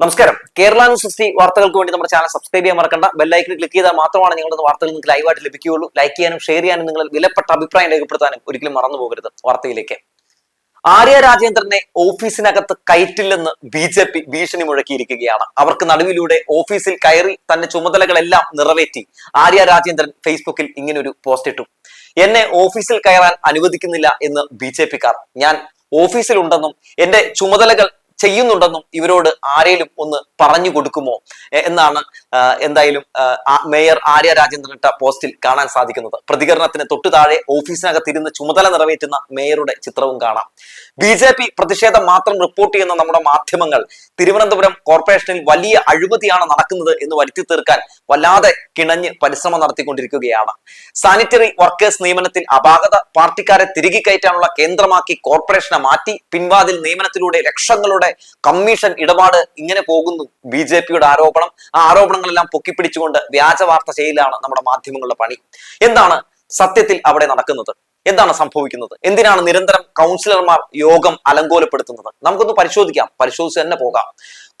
നമസ്കാരം. കേരള ന്യൂസ് വാർത്തകൾക്ക് വേണ്ടി നമ്മുടെ ചാനൽ സബ്സ്ക്രൈബ് ചെയ്യാൻ മറക്കണ്ട. ബെല്ലൈക്കൻ ക്ലിക്ക് ചെയ്താൽ മാത്രമാണ് നിങ്ങളുടെ വാർത്തകൾ നിങ്ങൾക്ക് ലൈവായിട്ട് ലഭിക്കുകയുള്ളൂ. ലൈക്ക് ചെയ്യാനും ഷെയർ ചെയ്യാനും നിങ്ങൾ വിലപ്പെട്ട അഭിപ്രായം രേഖപ്പെടുത്താനും ഒരിക്കലും മറന്നു പോകരുത് വാർത്തയിലേക്ക്. ആര്യ രാജേന്ദ്രനെ ഓഫീസിനകത്ത് കയറ്റില്ലെന്ന് ബി ജെ പി ഭീഷണി മുഴക്കിയിരിക്കുകയാണ്. അവർക്ക് നടുവിലൂടെ ഓഫീസിൽ കയറി തന്റെ ചുമതലകളെല്ലാം നിറവേറ്റി ആര്യ രാജേന്ദ്രൻ ഫേസ്ബുക്കിൽ ഇങ്ങനൊരു പോസ്റ്റ് ഇട്ടു. എന്നെ ഓഫീസിൽ കയറാൻ അനുവദിക്കുന്നില്ല എന്ന് ബി ജെ പിക്കാർ ഞാൻ ഓഫീസിലുണ്ടെന്നും എന്റെ ചുമതലകൾ ചെയ്യുന്നുണ്ടെന്നും ഇവരോട് ആരേലും ഒന്ന് പറഞ്ഞു കൊടുക്കുമോ? എന്നാണ് എന്തായാലും മേയർ ആര്യ രാജേന്ദ്രൻ ഇട്ട പോസ്റ്റിൽ കാണാൻ സാധിക്കുന്നത്. പ്രതികരണത്തിന് തൊട്ടു താഴെ ഓഫീസിനകത്തിരുന്ന് ചുമതല നിറവേറ്റുന്ന മേയറുടെ ചിത്രവും കാണാം. ബി ജെ പി പ്രതിഷേധം മാത്രം റിപ്പോർട്ട് ചെയ്യുന്ന നമ്മുടെ മാധ്യമങ്ങൾ തിരുവനന്തപുരം കോർപ്പറേഷനിൽ വലിയ അഴിമതിയാണ് നടക്കുന്നത് എന്ന് വരുത്തി തീർക്കാൻ വല്ലാതെ കിണഞ്ഞ് പരിശ്രമം നടത്തിക്കൊണ്ടിരിക്കുകയാണ്. സാനിറ്ററി വർക്കേഴ്സ് നിയമനത്തിൽ അപാകത പാർട്ടിക്കാരെ തിരികെ കയറ്റാനുള്ള കേന്ദ്രമാക്കി കോർപ്പറേഷനെ മാറ്റി പിൻവാതിൽ നിയമനത്തിലൂടെ ലക്ഷങ്ങളുടെ കമ്മീഷൻ ഇടപാട് ഇങ്ങനെ പോകുന്നു ബി ജെ പിയുടെ ആരോപണം. ആ ആരോപണങ്ങളെല്ലാം പൊക്കിപ്പിടിച്ചുകൊണ്ട് വ്യാജ വാർത്ത ചെയ്യലാണ് നമ്മുടെ മാധ്യമങ്ങളുടെ പണി. എന്താണ് സത്യത്തിൽ അവിടെ നടക്കുന്നത്? എന്താണ് സംഭവിക്കുന്നത്? എന്തിനാണ് നിരന്തരം കൗൺസിലർമാർ യോഗം അലങ്കോലപ്പെടുത്തുന്നത്? നമുക്കൊന്ന് പരിശോധിക്കാം. പരിശോധിച്ച് തന്നെ പോകാം.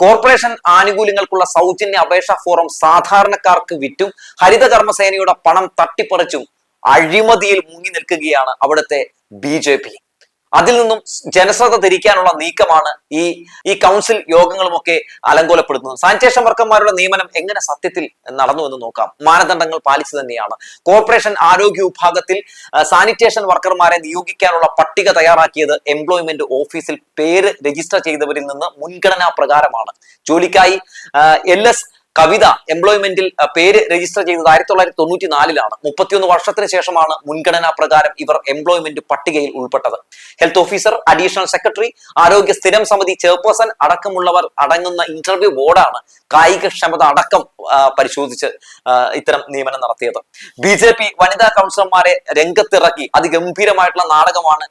കോർപ്പറേഷൻ ആനുകൂല്യങ്ങൾക്കുള്ള സൗജന്യ അപേക്ഷാ ഫോറം സാധാരണക്കാർക്ക് വിറ്റും ഹരിത കർമ്മസേനയുടെ പണം തട്ടിപ്പറിച്ചും അഴിമതിയിൽ മുങ്ങി നിൽക്കുകയാണ് അവിടുത്തെ ബി ജെ പി. അതിൽ നിന്നും ജനശ്രദ്ധ തിരിക്കാനുള്ള നീക്കമാണ് ഈ ഈ കൗൺസിൽ യോഗങ്ങളുമൊക്കെ അലങ്കോലപ്പെടുത്തുന്നത്. സാനിറ്റേഷൻ വർക്കർമാരുടെ നിയമനം എങ്ങനെ സത്യത്തിൽ നടന്നു എന്ന് നോക്കാം. മാനദണ്ഡങ്ങൾ പാലിച്ചു തന്നെയാണ്. കോർപ്പറേഷൻ ആരോഗ്യ വിഭാഗത്തിൽ സാനിറ്റേഷൻ വർക്കർമാരെ നിയോഗിക്കാനുള്ള പട്ടിക തയ്യാറാക്കിയത് എംപ്ലോയ്മെന്റ് ഓഫീസിൽ പേര് രജിസ്റ്റർ ചെയ്തവരിൽ നിന്ന് മുൻഗണനാ പ്രകാരമാണ്. ജോലിക്കായി എൽ എസ് കവിത എംപ്ലോയ്മെന്റിൽ പേര് രജിസ്റ്റർ ചെയ്തത് ആയിരത്തി തൊള്ളായിരത്തി തൊണ്ണൂറ്റി നാലിലാണ് മുപ്പത്തിയൊന്ന് വർഷത്തിന് ശേഷമാണ് മുൻഗണനാ പ്രകാരം ഇവർ എംപ്ലോയ്മെന്റ് പട്ടികയിൽ ഉൾപ്പെട്ടത്. ഹെൽത്ത് ഓഫീസർ അഡീഷണൽ സെക്രട്ടറി ആരോഗ്യ സ്ഥിരം സമിതി ചെയർപേഴ്സൺ അടക്കമുള്ളവർ അടങ്ങുന്ന ഇന്റർവ്യൂ ബോർഡാണ് കായികക്ഷമത അടക്കം പരിശോധിച്ച് ഇത്തരം നിയമനം നടത്തിയത്. ബി ജെ പി വനിതാ കൗൺസിലർമാരെ രംഗത്തിറക്കി. അതിഗംഭീരമായിട്ടുള്ള നാടകമാണ്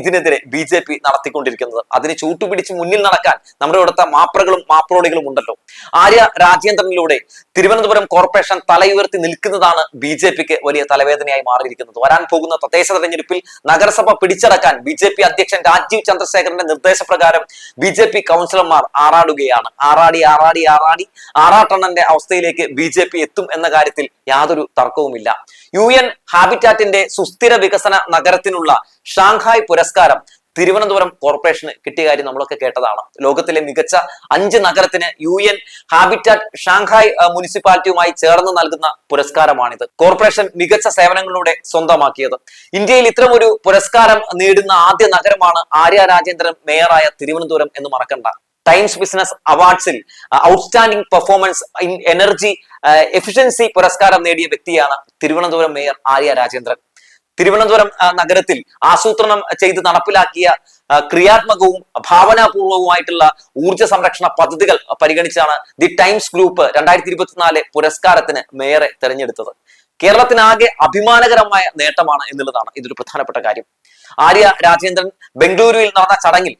ഇതിനെതിരെ ബി ജെ പി നടത്തിക്കൊണ്ടിരിക്കുന്നത്. അതിന് ചൂട്ടുപിടിച്ച് മുന്നിൽ നടക്കാൻ നമ്മുടെ ഇവിടുത്തെ മാപ്രകളും മാപ്രോളികളും ഉണ്ടല്ലോ. ആര്യ രാജേന്ദ്രനിലൂടെ തിരുവനന്തപുരം കോർപ്പറേഷൻ തലയുയർത്തി നിൽക്കുന്നതാണ് ബി ജെ പിക്ക് വലിയ തലവേദനയായി മാറിയിരിക്കുന്നത്. വരാൻ പോകുന്ന തദ്ദേശ തെരഞ്ഞെടുപ്പിൽ നഗരസഭ പിടിച്ചടക്കാൻ ബി ജെ പി അധ്യക്ഷൻ രാജീവ് ചന്ദ്രശേഖരന്റെ നിർദ്ദേശപ്രകാരം ബി ജെ പി കൗൺസിലർമാർ ആറാടുകയാണ്. ആറാടി ആറാടി ആറാടി ആറാട്ടണ്ണന്റെ അവസ്ഥയിലേക്ക് ബി ജെ പി എത്തും എന്ന കാര്യത്തിൽ യാതൊരു തർക്കവുമില്ല. യു എൻ ഹാബിറ്റാറ്റിന്റെ സുസ്ഥിര വികസന നഗരത്തിനുള്ള ഷാങ്ഹായ് പുരസ്കാരം തിരുവനന്തപുരം കോർപ്പറേഷന് കിട്ടിയ കാര്യം നമ്മളൊക്കെ കേട്ടതാണ്. ലോകത്തിലെ മികച്ച അഞ്ച് നഗരത്തിന് യു എൻ ഹാബിറ്റാറ്റ് ഷാങ്ഹായ് മുനിസിപ്പാലിറ്റിയുമായി ചേർന്ന് നൽകുന്ന പുരസ്കാരമാണിത്. കോർപ്പറേഷൻ മികച്ച സേവനങ്ങളിലൂടെ സ്വന്തമാക്കിയത്. ഇന്ത്യയിൽ ഇത്തരം ഒരു പുരസ്കാരം നേടുന്ന ആദ്യ നഗരമാണ് ആര്യ രാജേന്ദ്രൻ മേയറായ തിരുവനന്തപുരം എന്ന് മറക്കണ്ട. Times business അവാർഡ്സിൽ outstanding performance in energy efficiency പുരസ്കാരം നേടിയ വ്യക്തിയാണ് തിരുവനന്തപുരം മേയർ ആര്യ രാജേന്ദ്രൻ. തിരുവനന്തപുരം നഗരത്തിൽ ആസൂത്രണം ചെയ്ത് നടപ്പിലാക്കിയ ക്രിയാത്മകവും ഭാവനാപൂർവവുമായിട്ടുള്ള ഊർജ സംരക്ഷണ പദ്ധതികൾ പരിഗണിച്ചാണ് ദി ടൈംസ് ഗ്രൂപ്പ് രണ്ടായിരത്തി ഇരുപത്തിനാല് പുരസ്കാരത്തിന് മേയറെ തെരഞ്ഞെടുത്തത്. കേരളത്തിനാകെ അഭിമാനകരമായ നേട്ടമാണ് എന്നുള്ളതാണ് ഇതൊരു പ്രധാനപ്പെട്ട കാര്യം. ആര്യ രാജേന്ദ്രൻ ബംഗളൂരുവിൽ നടന്ന ചടങ്ങിൽ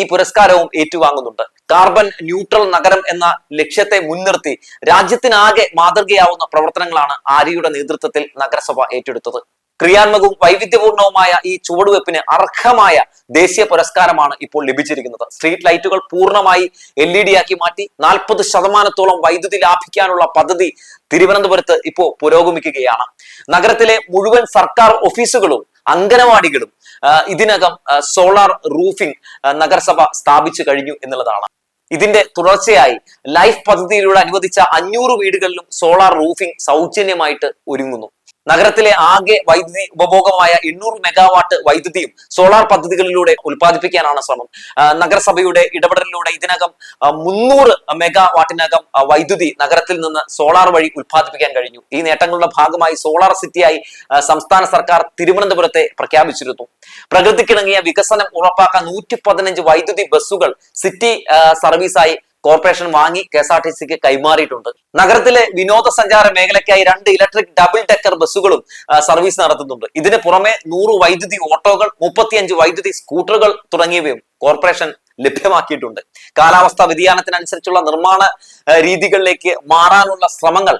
ഈ പുരസ്കാരവും ഏറ്റുവാങ്ങുന്നുണ്ട്. കാർബൺ ന്യൂട്രൽ നഗരം എന്ന ലക്ഷ്യത്തെ മുൻനിർത്തി രാജ്യത്തിനാകെ മാതൃകയാവുന്ന പ്രവർത്തനങ്ങളാണ് ആര്യയുടെ നേതൃത്വത്തിൽ നഗരസഭ ഏറ്റെടുത്തത്. ക്രിയാത്മകവും വൈവിധ്യപൂർണവുമായ ഈ ചുവടുവെപ്പിന് അർഹമായ ദേശീയ പുരസ്കാരമാണ് ഇപ്പോൾ ലഭിച്ചിരിക്കുന്നത്. സ്ട്രീറ്റ് ലൈറ്റുകൾ പൂർണമായി എൽ ഇ ഡി ആക്കി മാറ്റി നാൽപ്പത് ശതമാനത്തോളം വൈദ്യുതി ലാഭിക്കാനുള്ള പദ്ധതി തിരുവനന്തപുരത്ത് ഇപ്പോൾ പുരോഗമിക്കുകയാണ്. നഗരത്തിലെ മുഴുവൻ സർക്കാർ ഓഫീസുകളും അംഗനവാടികളും ഇതിനകം സോളാർ റൂഫിംഗ് നഗരസഭ സ്ഥാപിച്ചു കഴിഞ്ഞു എന്നുള്ളതാണ്. ഇതിന്റെ തുടർച്ചയായി ലൈഫ് പദ്ധതിയിലൂടെ അനുവദിച്ച അഞ്ഞൂറ് വീടുകളിലും സോളാർ റൂഫിംഗ് സൗജന്യമായിട്ട് ഒരുങ്ങുന്നു. നഗരത്തിലെ ആകെ വൈദ്യുതി ഉപഭോഗമായ എണ്ണൂറ് മെഗാവാട്ട് വൈദ്യുതിയും സോളാർ പദ്ധതികളിലൂടെ ഉൽപ്പാദിപ്പിക്കാനാണ് ശ്രമം. നഗരസഭയുടെ ഇടപെടലിലൂടെ ഇതിനകം മുന്നൂറ് മെഗാവാട്ടിനകം വൈദ്യുതി നഗരത്തിൽ നിന്ന് സോളാർ വഴി ഉൽപ്പാദിപ്പിക്കാൻ കഴിഞ്ഞു. ഈ നേട്ടങ്ങളുടെ ഭാഗമായി സോളാർ സിറ്റിയായി സംസ്ഥാന സർക്കാർ തിരുവനന്തപുരത്തെ പ്രഖ്യാപിച്ചിരുന്നു. പ്രകൃതിക്കിണങ്ങിയ വികസനം ഉറപ്പാക്കാൻ നൂറ്റി പതിനഞ്ച് വൈദ്യുതി ബസ്സുകൾ സിറ്റി സർവീസായി കോർപ്പറേഷൻ വാങ്ങി കെ എസ് ആർ ടി സിക്ക് കൈമാറിയിട്ടുണ്ട്. നഗരത്തിലെ വിനോദസഞ്ചാര മേഖലയ്ക്കായി രണ്ട് ഇലക്ട്രിക് ഡബിൾ ഡെക്കർ ബസ്സുകളും സർവീസ് നടത്തുന്നുണ്ട്. ഇതിന് പുറമെ നൂറ് വൈദ്യുതി ഓട്ടോകൾ മുപ്പത്തിയഞ്ച് വൈദ്യുതി സ്കൂട്ടറുകൾ തുടങ്ങിയവയും കോർപ്പറേഷൻ ലഭ്യമാക്കിയിട്ടുണ്ട്. കാലാവസ്ഥാ വ്യതിയാനത്തിനനുസരിച്ചുള്ള നിർമ്മാണ രീതികളിലേക്ക് മാറാനുള്ള ശ്രമങ്ങൾ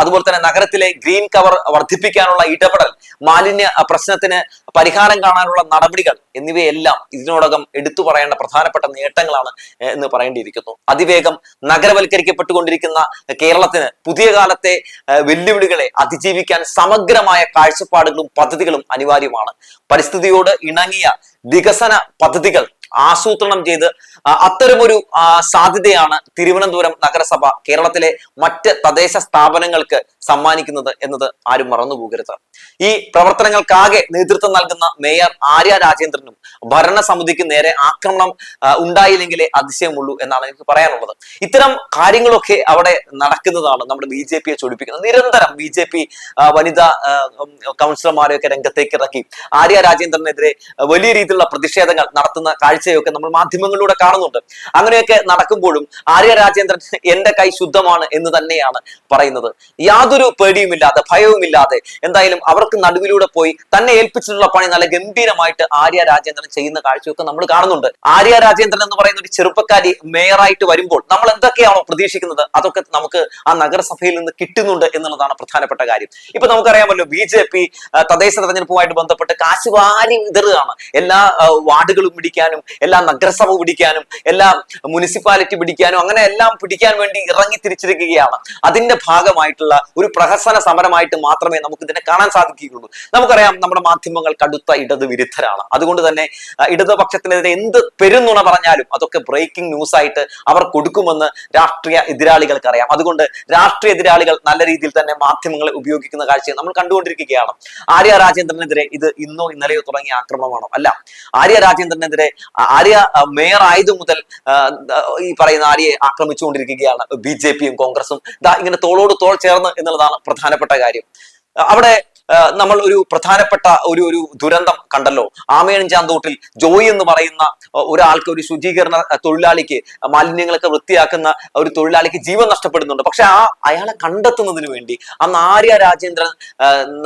അതുപോലെ തന്നെ നഗരത്തിലെ ഗ്രീൻ കവർ വർദ്ധിപ്പിക്കാനുള്ള ഇടപെടൽ മാലിന്യ പ്രശ്നത്തിന് പരിഹാരം കാണാനുള്ള നടപടികൾ എന്നിവയെല്ലാം ഇതിനോടകം എടുത്തു പറയേണ്ട പ്രധാനപ്പെട്ട നേട്ടങ്ങളാണ് എന്ന് പറയേണ്ടിയിരിക്കുന്നു. അതിവേഗം നഗരവൽക്കരിക്കപ്പെട്ടുകൊണ്ടിരിക്കുന്ന കേരളത്തിന് പുതിയ കാലത്തെ വെല്ലുവിളികളെ അതിജീവിക്കാൻ സമഗ്രമായ കാഴ്ചപ്പാടുകളും പദ്ധതികളും അനിവാര്യമാണ്. പരിസ്ഥിതിയോട് ഇണങ്ങിയ വികസന പദ്ധതികൾ ആസൂത്രണം ചെയ്ത് അത്തരമൊരു സാധ്യതയാണ് തിരുവനന്തപുരം നഗരസഭ കേരളത്തിലെ മറ്റ് തദ്ദേശ സ്ഥാപനങ്ങൾക്ക് സമ്മാനിക്കുന്നത് എന്നത് ആരും മറന്നുപോകരുത്. ഈ പ്രവർത്തനങ്ങൾക്കാകെ നേതൃത്വം നൽകുന്ന മേയർ ആര്യ രാജേന്ദ്രനും ഭരണസമിതിക്ക് നേരെ ആക്രമണം ഉണ്ടായില്ലെങ്കിലേ അതിശയമുള്ളൂ എന്നാണ് എനിക്ക് പറയാനുള്ളത്. ഇത്തരം കാര്യങ്ങളൊക്കെ അവിടെ നടക്കുന്നതാണ് നമ്മുടെ ബി ജെ പിയെ ചൊടിപ്പിക്കുന്നത്. നിരന്തരം ബി ജെ പി വനിതാ കൗൺസിലർമാരെയൊക്കെ രംഗത്തേക്ക് ഇറക്കി. ആര്യ രാജേന്ദ്രനെതിരെ വലിയ രീതിയിലുള്ള പ്രതിഷേധങ്ങൾ നടത്തുന്ന കാഴ്ചയൊക്കെ നമ്മൾ മാധ്യമങ്ങളിലൂടെ കാണുന്നുണ്ട്. അങ്ങനെയൊക്കെ നടക്കുമ്പോഴും ആര്യ രാജേന്ദ്രൻ എന്റെ കൈ ശുദ്ധമാണ് എന്ന് തന്നെയാണ് പറയുന്നത്. യാതൊരു പേടിയുമില്ലാതെ ഭയവുമില്ലാതെ എന്തായാലും അവർക്ക് നടുവിലൂടെ പോയി തന്നെ ഏൽപ്പിച്ചിട്ടുള്ള പണി നല്ല ഗംഭീരമായിട്ട് ആര്യ രാജേന്ദ്രൻ ചെയ്യുന്ന കാഴ്ചയൊക്കെ നമ്മൾ കാണുന്നുണ്ട്. ആര്യ രാജേന്ദ്രൻ എന്ന് പറയുന്ന ഒരു ചെറുപ്പക്കാരി മേയറായിട്ട് വരുമ്പോൾ നമ്മൾ എന്തൊക്കെയാണോ പ്രതീക്ഷിക്കുന്നത് അതൊക്കെ നമുക്ക് ആ നഗരസഭയിൽ നിന്ന് കിട്ടുന്നുണ്ട് എന്നുള്ളതാണ് പ്രധാനപ്പെട്ട കാര്യം. ഇപ്പൊ നമുക്കറിയാമല്ലോ ബി ജെ പി തദ്ദേശ തെരഞ്ഞെടുപ്പുമായിട്ട് ബന്ധപ്പെട്ട് കാശ് വാരി വിതറുകയാണ്. എല്ലാ വാർഡുകളും പിടിക്കാനും എല്ലാ നഗരസഭ പിടിക്കാനും എല്ലാ മുനിസിപ്പാലിറ്റി പിടിക്കാനും അങ്ങനെ എല്ലാം പിടിക്കാൻ വേണ്ടി ഇറങ്ങി തിരിച്ചിരിക്കുകയാണ്. അതിന്റെ ഭാഗമായിട്ടുള്ള ഒരു പ്രഹസന സമരമായിട്ട് മാത്രമേ നമുക്ക് ഇതിനെ കാണാൻ സാധിക്കുകയുള്ളൂ. നമുക്കറിയാം നമ്മുടെ മാധ്യമങ്ങൾ കടുത്ത ഇടത് വിരുദ്ധരാണ്. അതുകൊണ്ട് തന്നെ ഇടതുപക്ഷത്തിനെതിരെ എന്ത് പെരുന്നുണ പറഞ്ഞാലും അതൊക്കെ ബ്രേക്കിംഗ് ന്യൂസ് ആയിട്ട് അവർ കൊടുക്കുമെന്ന് രാഷ്ട്രീയ എതിരാളികൾക്ക് അറിയാം അതുകൊണ്ട് രാഷ്ട്രീയ എതിരാളികൾ നല്ല രീതിയിൽ തന്നെ മാധ്യമങ്ങളെ ഉപയോഗിക്കുന്ന കാഴ്ച നമ്മൾ കണ്ടുകൊണ്ടിരിക്കുകയാണ്. ആര്യ രാജേന്ദ്രനെതിരെ ഇത് ഇന്നോ ഇന്നലെയോ തുടങ്ങിയ ആക്രമണമാണോ? അല്ല. ആര്യ രാജേന്ദ്രനെതിരെ ആര്യ മേയർ ആയതു മുതൽ ഈ പറയുന്ന ആര്യയെ ആക്രമിച്ചുകൊണ്ടിരിക്കുകയാണ് ബി ജെ പിയും കോൺഗ്രസും. ദാ ഇങ്ങനെ തോളോട് തോൾ ചേർന്ന് എന്നുള്ളതാണ് പ്രധാനപ്പെട്ട കാര്യം. അവിടെ നമ്മൾ ഒരു പ്രധാനപ്പെട്ട ഒരു ഒരു ദുരന്തം കണ്ടല്ലോ. ആമയണിഞ്ചാന്തോട്ടിൽ ജോയി എന്ന് പറയുന്ന ഒരാൾക്ക് ഒരു ശുചീകരണ തൊഴിലാളിക്ക് മാലിന്യങ്ങളൊക്കെ വൃത്തിയാക്കുന്ന ഒരു തൊഴിലാളിക്ക് ജീവൻ നഷ്ടപ്പെടുന്നുണ്ട്. പക്ഷെ ആ അയാളെ കണ്ടെത്തുന്നതിന് വേണ്ടി അന്ന് ആര്യ രാജേന്ദ്രൻ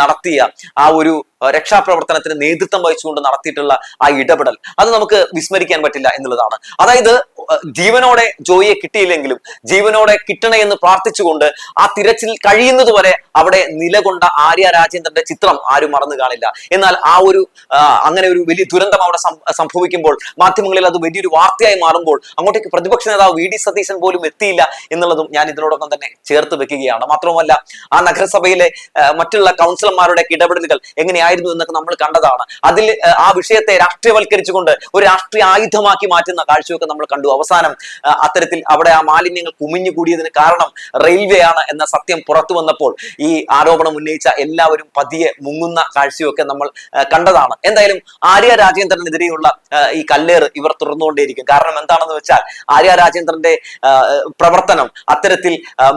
നടത്തിയ ആ ഒരു രക്ഷാപ്രവർത്തനത്തിന് നേതൃത്വം വഹിച്ചുകൊണ്ട് നടത്തിയിട്ടുള്ള ആ ഇടപെടൽ അത് നമുക്ക് വിസ്മരിക്കാൻ പറ്റില്ല എന്നുള്ളതാണ്. അതായത് ജീവനോടെ ജോയിയെ കിട്ടിയില്ലെങ്കിലും ജീവനോടെ കിട്ടണേ എന്ന് പ്രാർത്ഥിച്ചുകൊണ്ട് ആ തിരച്ചിൽ കഴിയുന്നത് വരെ അവിടെ നിലകൊണ്ട ആര്യ രാജേന്ദ്രന്റെ ചിത്രം ആരും മറന്നു കാണില്ല. എന്നാൽ ആ ഒരു അങ്ങനെ ഒരു വലിയ ദുരന്തം അവിടെ സംഭവിക്കുമ്പോൾ മാധ്യമങ്ങളിൽ അത് വലിയൊരു വാർത്തയായി മാറുമ്പോൾ അങ്ങോട്ടേക്ക് പ്രതിപക്ഷ നേതാവ് വി ഡി സതീശൻ പോലും എത്തിയില്ല എന്നുള്ളതും ഞാൻ ഇതിനോടൊപ്പം തന്നെ ചേർത്ത് വെക്കുകയാണ്. മാത്രമല്ല ആ നഗരസഭയിലെ മറ്റുള്ള കൗൺസിലർമാരുടെ ഇടപെടലുകൾ എങ്ങനെയായിരുന്നു എന്നൊക്കെ നമ്മൾ കണ്ടതാണ്. അതിൽ ആ, വിഷയത്തെ രാഷ്ട്രീയവൽക്കരിച്ചുകൊണ്ട് ഒരു രാഷ്ട്രീയ ആയുധമാക്കി മാറ്റുന്ന കാഴ്ചയൊക്കെ നമ്മൾ കണ്ടു. അവസാനം അത്തരത്തിൽ അവിടെ ആ മാലിന്യങ്ങൾ കുമിഞ്ഞു കൂടിയതിന് കാരണം റെയിൽവേ ആണ് എന്ന സത്യം പുറത്തു വന്നപ്പോൾ ഈ ആരോപണം ഉന്നയിച്ച എല്ലാവരും പതിയെ മുങ്ങുന്ന കാഴ്ചയൊക്കെ നമ്മൾ കണ്ടതാണ്. എന്തായാലും ആര്യ രാജേന്ദ്രനെതിരെയുള്ള ഈ കല്ലേറ് ഇവർ തുറന്നുകൊണ്ടേയിരിക്കും. കാരണം എന്താണെന്ന് വെച്ചാൽ ആര്യ രാജേന്ദ്രന്റെ പ്രവർത്തനം അത്തരത്തിൽ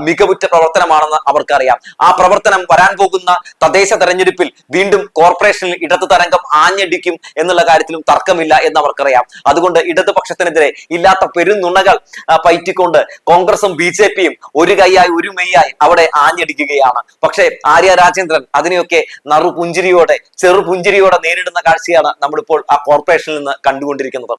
മികവുറ്റ പ്രവർത്തനമാണെന്ന് അവർക്കറിയാം. ആ പ്രവർത്തനം വരാൻ പോകുന്ന തദ്ദേശ തെരഞ്ഞെടുപ്പിൽ വീണ്ടും കോർപ്പറേഷനിൽ ഇടതു തരംഗം ആഞ്ഞടിക്കും എന്നുള്ള കാര്യത്തിലും തർക്കമില്ല എന്ന് അവർക്കറിയാം അതുകൊണ്ട് ഇടതുപക്ഷത്തിനെതിരെ ഇല്ലാത്ത പെരുന്നുണകൾ പയറ്റിക്കൊണ്ട് കോൺഗ്രസും ബി ജെ പിയും ഒരു കൈയായി ഒരു മെയ്യായി അവിടെ ആഞ്ഞടിക്കുകയാണ്. പക്ഷേ ആര്യ രാജേന്ദ്രൻ അതിനെയൊക്കെ നറുപുഞ്ചിരിയോടെ ചെറുപുഞ്ചിരിയോടെ നേരിടുന്ന കാഴ്ചയാണ് നമ്മളിപ്പോൾ ആ കോർപ്പറേഷനിൽ നിന്ന് കണ്ടുകൊണ്ടിരിക്കുന്നത്.